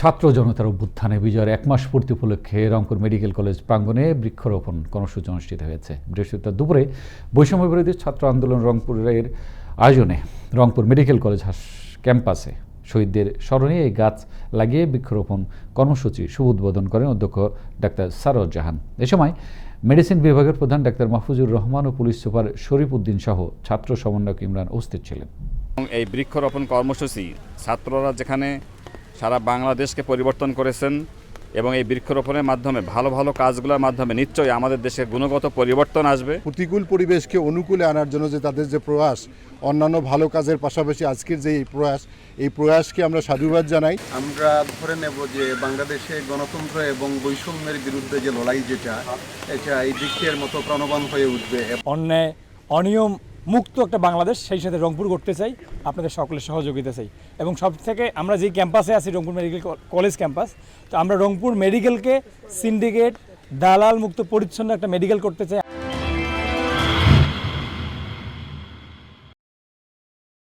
ছাত্র জনতার অভ্যুত্থানে বিজয়ের এক মাস পূর্তি উপলক্ষে রংপুর মেডিকেল কলেজ প্রাঙ্গণে বৃক্ষরোপণ কর্মসূচি অনুষ্ঠিত হয়েছে। বৃহস্পতিবার দুপুরে বৈষম্য বিরোধী ছাত্র আন্দোলন রংপুরের আয়োজনে রংপুর মেডিকেল কলেজ ক্যাম্পাসে শহীদদের স্মরণে এই গাছ লাগিয়ে বৃক্ষরোপণ কর্মসূচি শুভ উদ্বোধন করেন অধ্যক্ষ ডাক্তার সারোজ জাহান। এ সময় মেডিসিন বিভাগের প্রধান ডাক্তার মাহফুজুর রহমান ও পুলিশ সুপার শরীফ উদ্দিন সহ ছাত্র সমন্বয়ক ইমরান উপস্থিত ছিলেন। এই বৃক্ষরোপণ কর্মসূচি ছাত্ররা যেখানে সারা বাংলাদেশকে পরিবর্তন করেছেন এবং এই বৃক্ষরোপণের মাধ্যমে ভালো ভালো কাজগুলোর মাধ্যমে নিশ্চয়ই আমাদের দেশে গুণগত পরিবর্তন আসবে। প্রতিকূল পরিবেশকে অনুকূলে আনার জন্য যে তাদের যে প্রয়াস অন্যান্য ভালো কাজের পাশাপাশি আজকের যে এই প্রয়াস এই প্রয়াসকে আমরা সাধুবাদ জানাই। আমরা ধরে নেব যে বাংলাদেশে গণতন্ত্র এবং বৈষম্যের বিরুদ্ধে যে লড়াই যেটা এটা এই বৃক্ষের মতো প্রাণবান হয়ে উঠবে। অন্যায় অনিয়ম মুক্ত একটা বাংলাদেশ, সেই সাথে রংপুর করতে চাই, আপনাদের সকলের সহযোগিতা চাই। এবং সব থেকে আমরা যেই ক্যাম্পাসে আছি, রংপুর মেডিকেল কলেজ ক্যাম্পাস তো আমরা রংপুর মেডিকেলকে সিন্ডিকেট দালাল মুক্ত, পরিচ্ছন্ন একটা মেডিকেল করতে চাই।